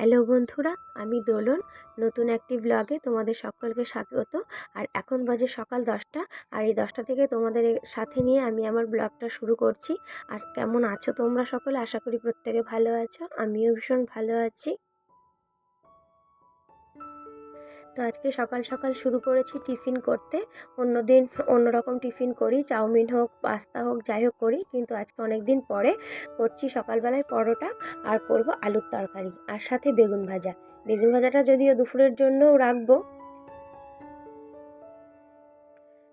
Hello বন্ধুরা, আমি দোলন। নতুন একটি ব্লগে তোমাদের সকলকে স্বাগত। আর এখন বাজে সকাল দশটা, আর এই দশটা থেকে তোমাদের সাথে নিয়ে আমি আমার ব্লগটা শুরু করছি। আর কেমন আছো তোমরা সকলে? আশা করি প্রত্যেকে ভালো আছো, আমিও ভীষণ ভালো আছি। তো আজকে সকাল সকাল শুরু করেছি টিফিন করতে। অন্যদিন অন্যরকম টিফিন করি, চাউমিন হোক, পাস্তা হোক, যাই হোক করি। কিন্তু আজকে অনেক দিন পরে করছি সকালবেলায় পরোটা আর করব আলুর তরকারি আর সাথে বেগুন ভাজা। বেগুন ভাজাটা যদিও দুপুরের জন্যও রাখব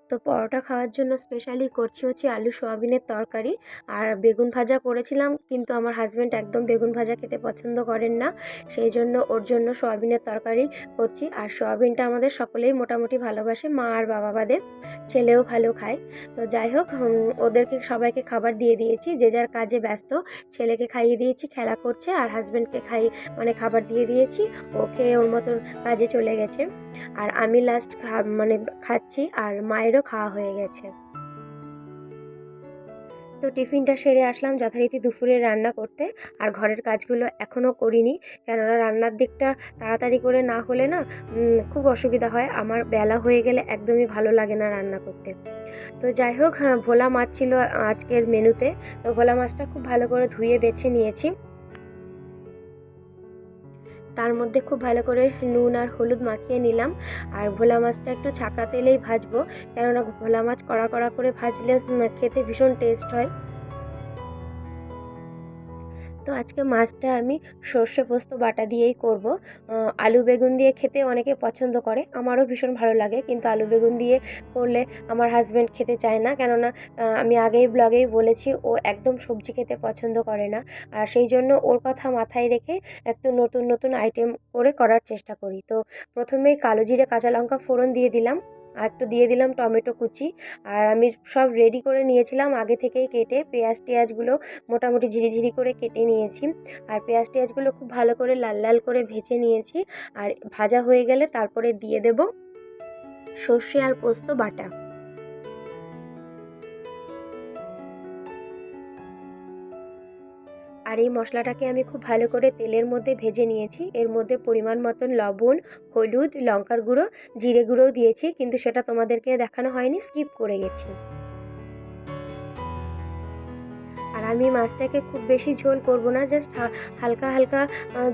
তো পরোটা খাওয়ার জন্য স্পেশালি করছি হচ্ছে আলু সোয়াবিনের তরকারি। আর বেগুন ভাজা করেছিলাম, কিন্তু আমার হাজব্যান্ড একদম বেগুন ভাজা খেতে পছন্দ করেন না। সেই জন্য ওর জন্য সোয়াবিনের তরকারি করছি। আর সোয়াবিনটা আমাদের সকলেই মোটামুটি ভালোবাসে, মা আর বাবা বাদে ছেলেও ভালো খায়। তো যাই হোক ওদেরকে সবাইকে খাবার দিয়ে দিয়েছি। যে যার কাজে ব্যস্ত, ছেলেকে খাইয়ে দিয়েছি, খেলা করছে। আর হাজব্যান্ডকে খাই মানে খাবার দিয়ে দিয়েছি। ও খেয়ে ওর মতন কাজে চলে গেছে। আর আমি লাস্ট মানে খাচ্ছি। আর মায়েরও খাওয়া হয়ে গেছে। তো টিফিনটা সেরে আসলাম যথারীতি দুপুরে রান্না করতে। আর ঘরের কাজগুলো এখনও করিনি। কেননা রান্নার দিকটা তাড়াতাড়ি করে না হলে না খুব অসুবিধা হয়। আমার বেলা হয়ে গেলে একদমই ভালো লাগে না রান্না করতে। তো যাই হোক হ্যাঁ, ভোলা মাছ ছিল আজকের মেনুতে। তো ভোলা মাছটা খুব ভালো করে ধুয়ে বেছে নিয়েছি। তার মধ্যে খুব ভালো করে নুন আর হলুদ মাখিয়ে নিলাম। আর ভোলা মাছটা একটু ছাঁকা তেলেই ভাজবো। কেননা ভোলা মাছ কড়া কড়া করে ভাজলে খেতে ভীষণ টেস্ট হয়। তো আজকে মাছটা আমি সর্ষে পোস্ত বাটা দিয়েই করব। আলু বেগুন দিয়ে খেতে অনেকে পছন্দ করে, আমারও ভীষণ ভালো লাগে, কিন্তু আলু বেগুন দিয়ে করলে আমার হাজব্যান্ড খেতে চায় না। কেননা আমি আগেই ব্লগেই বলেছি, ও একদম সবজি খেতে পছন্দ করে না। আর সেই জন্য ওর কথা মাথায় রেখে একটু নতুন নতুন আইটেম করে করার চেষ্টা করি। তো প্রথমেই কালো জিরে কাঁচা লঙ্কা ফোড়ন দিয়ে দিলাম। আর একটু দিয়ে দিলাম টমেটো কুচি। আর আমি সব রেডি করে নিয়েছিলাম আগে থেকেই কেটে। পেঁয়াজ টেয়াজগুলো মোটামুটি ঝিরিঝিরি করে কেটে নিয়েছি। আর পেঁয়াজ টেয়াজগুলো খুব ভালো করে লাল লাল করে ভেজে নিয়েছি। আর ভাজা হয়ে গেলে তারপরে দিয়ে দেব সর্ষে আর পোস্ত বাটা। আর এই মশলাটাকে আমি খুব ভালো করে তেলের মধ্যে ভেজে নিয়েছি। এর মধ্যে পরিমাণ মতন লবণ, হলুদ, লঙ্কার গুঁড়ো, জিরে গুঁড়োও দিয়েছি, কিন্তু সেটা তোমাদেরকে দেখানো হয়নি, স্কিপ করে গেছি। আর আমি মাছটাকে খুব বেশি ঝোল করব না, জাস্ট হালকা হালকা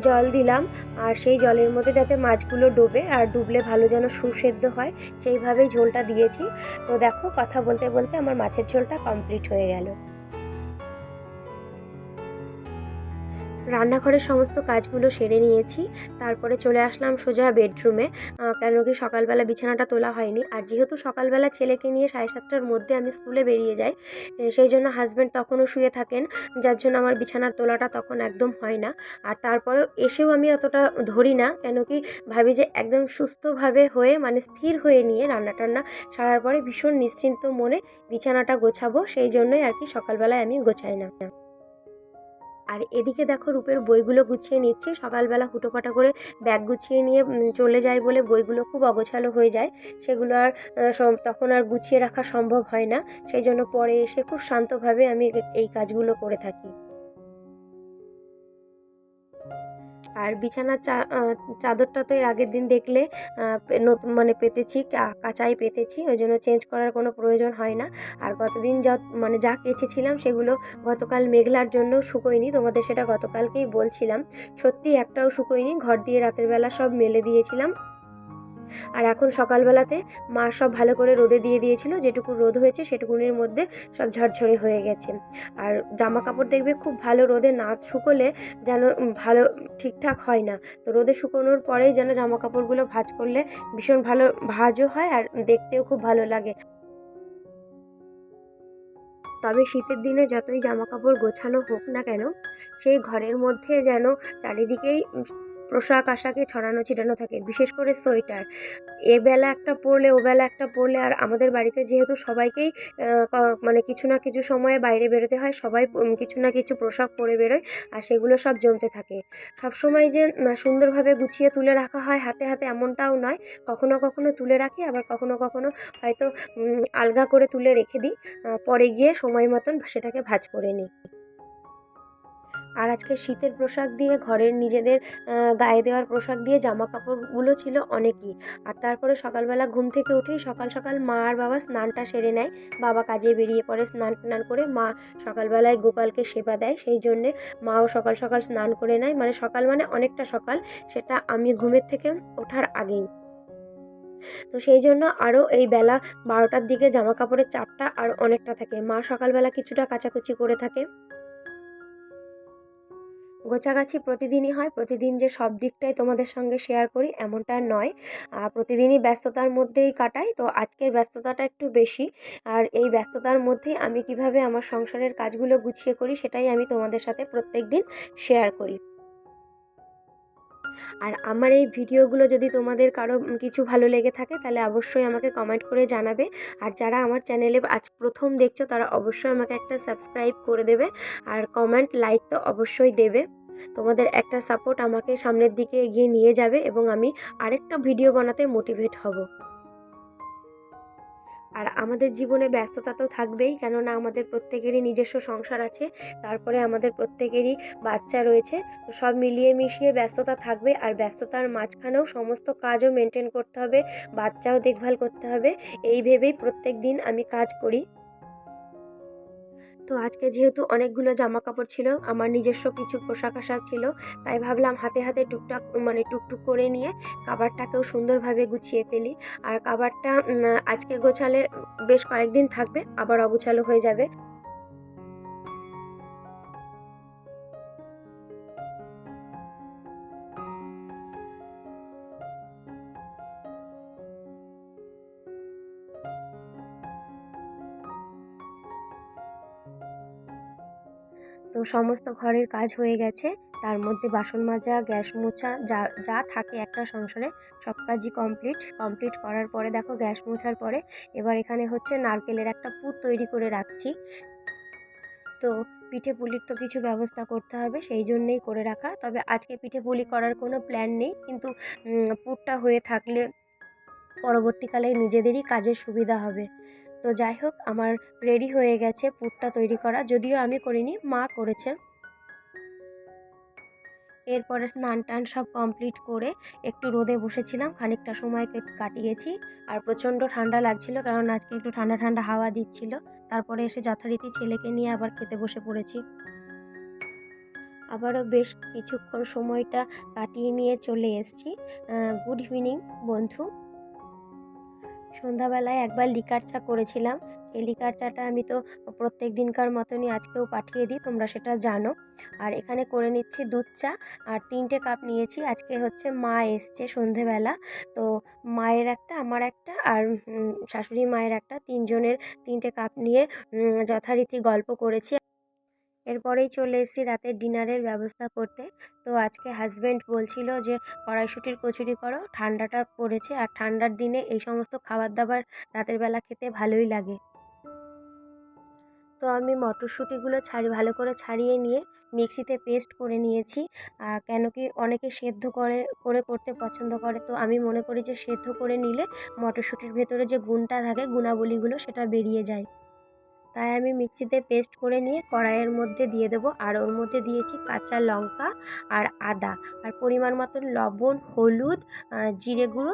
জল দিলাম। আর সেই জলের মধ্যে যাতে মাছগুলো ডোবে আর ডুবলে ভালো যেন সুসেদ্ধ হয়, সেইভাবেই ঝোলটা দিয়েছি। তো দেখো, কথা বলতে বলতে আমার মাছের ঝোলটা কমপ্লিট হয়ে গেল। রান্নাঘরের সমস্ত কাজগুলো সেরে নিয়েছি। তারপরে চলে আসলাম সোজা বেডরুমে। কেন কি সকালবেলা বিছানাটা তোলা হয়নি। আর যেহেতু সকালবেলা ছেলেকে নিয়ে সাড়ে সাতটার মধ্যে আমি স্কুলে বেরিয়ে যাই সেই জন্য হাজব্যান্ড তখনও শুয়ে থাকেন, যার জন্য আমার বিছানার তোলাটা তখন একদম হয় না। আর তারপরেও এসেও আমি অতটা ধরি না, কেন কি ভাবি যে একদম সুস্থভাবে হয়ে মানে স্থির হয়ে নিয়ে রান্না টান্না সারার পরে ভীষণ নিশ্চিন্ত মনে বিছানাটা গোছাবো, সেই জন্যই আর কি সকালবেলায় আমি গোছাই না। আর এদিকে দেখো রূপের বইগুলো গুছিয়ে নিচ্ছি। সকালবেলা হুটোপাটা করে ব্যাগ গুছিয়ে নিয়ে চলে যায় বলে বইগুলো খুব অগোছালো হয়ে যায়। সেগুলো আর তখন আর গুছিয়ে রাখা সম্ভব হয় না। সেই জন্য পরে এসে খুব শান্তভাবে আমি এই কাজগুলো করে থাকি। আর বিছানার চাদরটা তো এর আগের দিন দেখলে নতুন মানে পেতেছি কাঁচাই পেতেছি, ওই জন্য চেঞ্জ করার কোনো প্রয়োজন হয় না। আর গতদিন যত মানে যা কেচেছিলাম সেগুলো গতকাল মেঘলার জন্য শুকোয়নি, তোমাদের সেটা গতকালকেই বলছিলাম। সত্যি একটাও শুকোয়নি, ঘর দিয়ে রাতের বেলা সব মেলে দিয়েছিলাম। আর এখন সকালবেলাতে মা সব ভালো করে রোদে দিয়ে দিয়েছিল, যেটুকু রোদ হয়েছে সেটুকুনির মধ্যে সব ঝরঝরে হয়ে গেছে। আর জামা কাপড় দেখবে খুব ভালো রোদে না শুকোলে যেন ভালো ঠিকঠাক হয় না। তো রোদে শুকোনোর পরেই যেন জামা কাপড়গুলো ভাঁজ করলে ভীষণ ভালো ভাঁজও হয় আর দেখতেও খুব ভালো লাগে। তবে শীতের দিনে যতই জামা কাপড় গোছানো হোক না কেন, সেই ঘরের মধ্যে যেন চারিদিকেই পোশাক আশাকে ছড়ানো ছিটানো থাকে, বিশেষ করে সোয়েটার। এ বেলা একটা পরলে, ও বেলা একটা পরলে, আর আমাদের বাড়িতে যেহেতু সবাইকেই মানে কিছু না কিছু সময়ে বাইরে বেরোতে হয়, সবাই কিছু না কিছু পোশাক পরে বেরোয়, আর সেগুলো সব জমতে থাকে। সব সময় যে সুন্দরভাবে গুছিয়ে তুলে রাখা হয়, হাতে হাতে এমনটাও নয়, কখনো কখনো তুলে রাখি, আবার কখনো কখনো হয়তো আলগা করে তুলে রেখে দিই পরে গিয়ে সময় মতন সেটাকে ভাঁজ করে নিই। আর আজকে শীতের পোশাক দিয়ে, ঘরের নিজেদের গায়ে দেওয়ার পোশাক দিয়ে জামা কাপড়গুলো ছিল অনেকই। আর তারপরে সকালবেলা ঘুম থেকে উঠেই সকাল সকাল মা আর বাবা স্নানটা সেরে নেয়। বাবা কাজে বেরিয়ে পড়ে স্নান টান করে মা সকালবেলায় গোপালকে সেবা দেয়। সেই জন্যে মাও সকাল সকাল স্নান করে নেয়। মানে সকাল মানে অনেকটা সকাল, সেটা আমি ঘুমের থেকে ওঠার আগেই। তো সেই জন্য আরও এই বেলা বারোটার দিকে জামা কাপড়ের চাপটা আর অনেকটা থাকে। মা সকালবেলা কিছুটা কাচাকুচি করে থাকে। গোছাগাছি প্রতিদিনই হয়, প্রতিদিন যে সব দিকটাই তোমাদের সঙ্গে শেয়ার করি এমনটা নয়। প্রতিদিনই ব্যস্ততার মধ্যেই কাটাই, তো আজকের ব্যস্ততাটা একটু বেশি। আর এই ব্যস্ততার মধ্যেই আমি কীভাবে আমার সংসারের কাজগুলো গুছিয়ে করি সেটাই আমি তোমাদের সাথে প্রত্যেক দিন শেয়ার করি। আর আমার এই ভিডিওগুলো যদি তোমাদের কারও কিছু ভালো লেগে থাকে, তাহলে অবশ্যই আমাকে কমেন্ট করে জানাবে। আর যারা আমার চ্যানেলে আজ প্রথম দেখছ, তারা অবশ্যই আমাকে একটা সাবস্ক্রাইব করে দেবে। আর কমেন্ট লাইক তো অবশ্যই দেবে। তোমাদের একটা সাপোর্ট আমাকে সামনের দিকে এগিয়ে নিয়ে যাবে এবং আমি আরেকটা ভিডিও বানাতে মোটিভেট হব। আর আমাদের জীবনে ব্যস্ততা তো থাকবেই, কেননা আমাদের প্রত্যেকেরই নিজস্ব সংসার আছে, তারপরে আমাদের প্রত্যেকেরই বাচ্চা রয়েছে, তো সব মিলিয়ে মিশিয়ে ব্যস্ততা থাকবে, আর ব্যস্ততার মাঝখানেও সমস্ত কাজও মেনটেন করতে হবে, বাচ্চাও দেখভাল করতে হবে, এই ভেবেই প্রত্যেক দিন আমি কাজ করি। তো আজকে যেহেতু অনেকগুলো জামা কাপড় ছিল, আমার নিজস্ব কিছু পোশাক আশাক ছিল, তাই ভাবলাম হাতে হাতে টুকটাক মানে টুকটুক করে নিয়ে কাবারটাকেও সুন্দরভাবে গুছিয়ে ফেলি। আর কাবারটা আজকে গোছালে বেশ কয়েকদিন থাকবে, আবার অগোছালো হয়ে যাবে। সমস্ত ঘরের কাজ হয়ে গেছে। তার মধ্যে বাসন মাজা, গ্যাস মোছা, যা যা থাকে একটা সংসারে, সব কাজই কমপ্লিট কমপ্লিট করার পরে দেখো গ্যাস মোছার পরে এবার এখানে হচ্ছে নারকেলের একটা পুর তৈরি করে রাখছি। তো পিঠে পুলির তো কিছু ব্যবস্থা করতে হবে, সেই জন্যেই করে রাখা। তবে আজকে পিঠে পুলি করার কোনো প্ল্যান নেই, কিন্তু পুরটা হয়ে থাকলে পরবর্তীকালে নিজেদেরই কাজের সুবিধা হবে। তো যাই হোক, আমার রেডি হয়ে গেছে পুরটা তৈরি করা। যদিও আমি করিনি, মা করেছে। এরপরে স্নান টান সব কমপ্লিট করে একটু রোদে বসেছিলাম, খানিকটা সময় কাটিয়েছি। আর প্রচণ্ড ঠান্ডা লাগছিল, কারণ আজকে একটু ঠান্ডা ঠান্ডা হাওয়া দিচ্ছিল। তারপরে এসে যথারীতি ছেলেকে নিয়ে আবার খেতে বসে পড়েছি। আবারও বেশ কিছুক্ষণ সময়টা কাটিয়ে নিয়ে চলে এসেছি। গুড ইভিনিং বন্ধু। সন্ধ্যাবেলায় একবার লিকার চা করেছিলাম। এই লিকার চাটা আমি তো প্রত্যেক দিনকার মতনই আজকেও পাঠিয়ে দিই, তোমরা সেটা জানো। আর এখানে করে নিচ্ছি দুধ চা, আর তিনটে কাপ নিয়েছি। আজকে হচ্ছে মা এসছে সন্ধেবেলা। তো মায়ের একটা, আমার একটা, আর শাশুড়ি মায়ের একটা। তিনজনের তিনটে কাপ নিয়ে যথারীতি গল্প করেছি। এরপরেই চলে এসেছি রাতের ডিনারের ব্যবস্থা করতে। তো আজকে হাজব্যান্ড বলছিল যে, কড়াইশুটির কচুরি করো, ঠান্ডাটা পড়েছে আর ঠান্ডার দিনে এই সমস্ত খাবার দাবার রাতের বেলা খেতে ভালোই লাগে। তো আমি মটরশুঁটিগুলো ছাড়ি, ভালো করে ছাড়িয়ে নিয়ে মিক্সিতে পেস্ট করে নিয়েছি। কেন কি অনেকে সেদ্ধ করে করে করতে পছন্দ করে। তো আমি মনে করি যে, সেদ্ধ করে নিলে মটরশুঁটির ভেতরে যে গুণটা থাকে, গুণাবলীগুলো সেটা বেরিয়ে যায়। তাই আমি মিক্সিতে পেস্ট করে নিয়ে কড়াইয়ের মধ্যে দিয়ে দেবো। আর ওর মধ্যে দিয়েছি কাঁচা লঙ্কা আর আদা। আর পরিমাণ মতো লবণ, হলুদ জিরে গুঁড়ো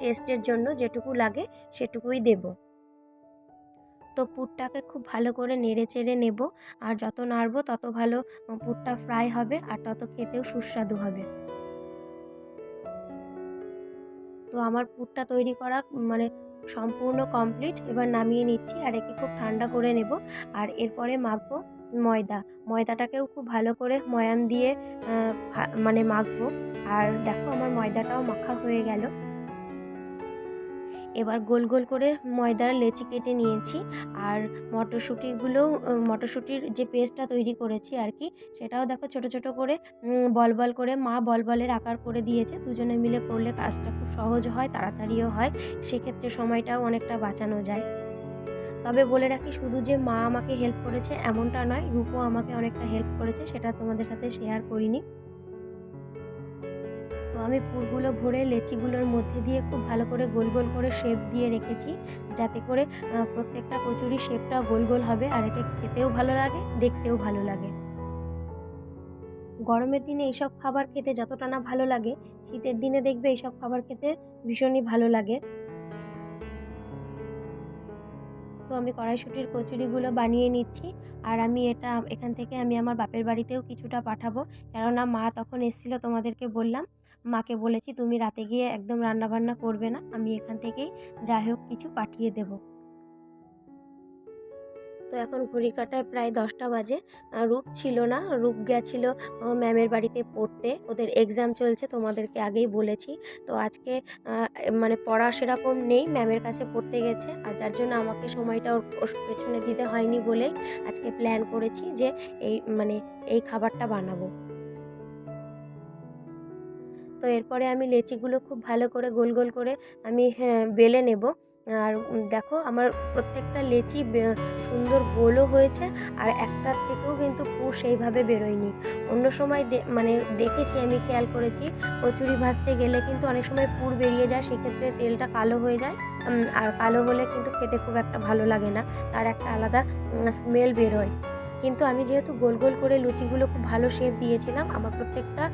টেস্টের জন্য যেটুকু লাগে সেটুকুই দেব। তো পুরটাকে খুব ভালো করে নেড়ে চেড়ে নেব। আর যত নাড়বো তত ভালো পুরটা ফ্রাই হবে আর তত খেতেও সুস্বাদু হবে। তো আমার পুরটা তৈরি করা মানে সম্পূর্ণ কমপ্লিট এবার নামিয়ে নিচ্ছি আর একে খুব ঠান্ডা করে নেব আর এরপরে মাখবো ময়দা। ময়দাটাকেও খুব ভালো করে ময়ান দিয়ে মানে মাখবো। আর দেখো আমার ময়দাটাও মাখা হয়ে গেল। এবার গোল গোল করে ময়দার লেচি কেটে নিয়েছি। আর মটরশুঁটিগুলোও মটরশুঁটির যে পেস্টটা তৈরি করেছি আর কি, সেটাও দেখো ছোট ছোট করে বল বল করে মা বল বলের আকার করে দিয়েছে। দুজনে মিলে করলে কাজটা খুব সহজ হয়, তাড়াতাড়িও হয়, সেক্ষেত্রে সময়টাও অনেকটা বাঁচানো যায়। তবে বলে রাখি, শুধু যে মা আমাকে হেল্প করেছে এমনটা নয়, রূপও আমাকে অনেকটা হেল্প করেছে, সেটা তোমাদের সাথে শেয়ার করিনি। আমি পুরগুলো ভরে লেচিগুলোর মধ্যে দিয়ে খুব ভালো করে গোল গোল করে শেপ দিয়ে রেখেছি, যাতে করে প্রত্যেকটা কচুরি শেপটা গোল গোল হবে আর একে খেতেও ভালো লাগে, দেখতেও ভালো লাগে। গরমের দিনে এইসব খাবার খেতে যতটা না ভালো লাগে, শীতের দিনে দেখবে এইসব খাবার খেতে ভীষণই ভালো লাগে। তো আমি কড়াইশুঁটির কচুরিগুলো বানিয়ে নিচ্ছি, আর আমি এটা এখান থেকে আমি আমার বাপের বাড়িতেও কিছুটা পাঠাবো, কেননা মা তখন এসেছিল তোমাদেরকে বললাম। মাকে বলেছি, তুমি রাতে গিয়ে একদম রান্নাবান্না করবে না, আমি এখান থেকেই যাই হোক কিছু পাঠিয়ে দেবো। তো এখন ঘড়ি কাটায় প্রায় দশটা বাজে। রূপ ছিল না, রূপ গেছিল ম্যামের বাড়িতে পড়তে। ওদের এক্সাম চলছে, তোমাদেরকে আগেই বলেছি। তো আজকে মানে পড়া সেরকম নেই, ম্যামের কাছে পড়তে গেছে। আর যার জন্য আমাকে সময়টা ওর পেছনে দিতে হয়নি বলেই আজকে প্ল্যান করেছি যে এই মানে এই খাবারটা বানাবো। তো এরপরে আমি লেচিগুলো খুব ভালো করে গোল গোল করে আমি হ্যাঁ বেলে নেব। আর দেখো আমার প্রত্যেকটা লেচি সুন্দর গোলও হয়েছে আর একটার থেকেও কিন্তু পুর সেইভাবে বেরোয়নি। অন্য সময় মানে দেখেছি আমি, খেয়াল করেছি, কচুরি ভাজতে গেলে কিন্তু অনেক সময় পুর বেরিয়ে যায়, সেক্ষেত্রে তেলটা কালো হয়ে যায়। আর কালো হলে কিন্তু খেতে খুব একটা ভালো লাগে না, তার একটা আলাদা স্মেল বেরোয়। কিন্তু আমি যেহেতু গোল গোল করে লুচিগুলো খুব ভালো শেপ দিয়েছিলাম, আমার প্রত্যেকটা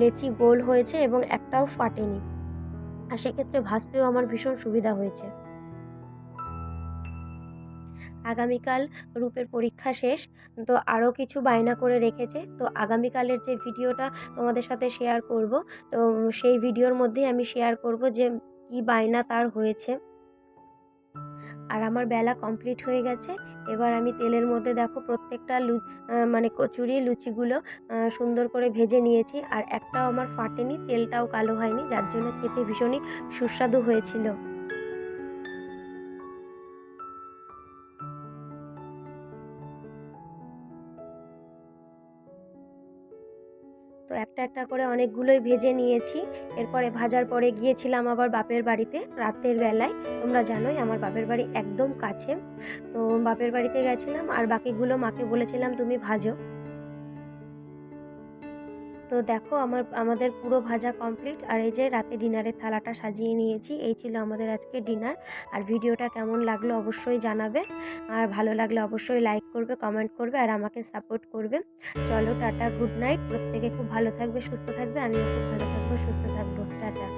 লেচি গোল হয়েছে এবং একটাও ফাটেনি। আর সেক্ষেত্রে ভাজতেও আমার ভীষণ সুবিধা হয়েছে। আগামীকাল রূপের পরীক্ষা শেষ, তো আরও কিছু বায়না করে রেখেছে। তো আগামীকালের যে ভিডিওটা তোমাদের সাথে শেয়ার করব, তো সেই ভিডিওর মধ্যেই আমি শেয়ার করব যে কী বায়না তার হয়েছে। আর আমার বেলা কমপ্লিট হয়ে গেছে। এবার আমি তেলের মধ্যে দেখো প্রত্যেকটা লু মানে কচুরি, লুচিগুলো সুন্দর করে ভেজে নিয়েছি। আর একটাও আমার ফাটেনি, তেলটাও কালো হয়নি, যার জন্য খেতে ভীষণই সুস্বাদু হয়েছিল। একটা একটা করে অনেকগুলোই ভেজে নিয়েছি। এরপরে ভাজার পরে গিয়েছিলাম আবার বাপের বাড়িতে রাতের বেলায়। তোমরা জানোই আমার বাপের বাড়ি একদম কাছে। তো বাপের বাড়িতে গেছিলাম আর বাকিগুলো মাকে বলেছিলাম, তুমি ভাজো। তো দেখো আমার, আমাদের পুরো ভাজা কমপ্লিট আর এই যে রাতে ডিনারের থালাটা সাজিয়ে নিয়েছি, এই ছিল আমাদের আজকে ডিনার আর ভিডিওটা কেমন লাগল অবশ্যই জানাবে, আর ভালো লাগলে অবশ্যই লাইক করবে কমেন্ট করবে আর আমাকে সাপোর্ট করবে। চলো টাটা গুড নাইট প্রত্যেকে খুব ভালো থাকবে, সুস্থ থাকবে, আমিও খুব ভালো থাকব, সুস্থ থাকব, টাটা।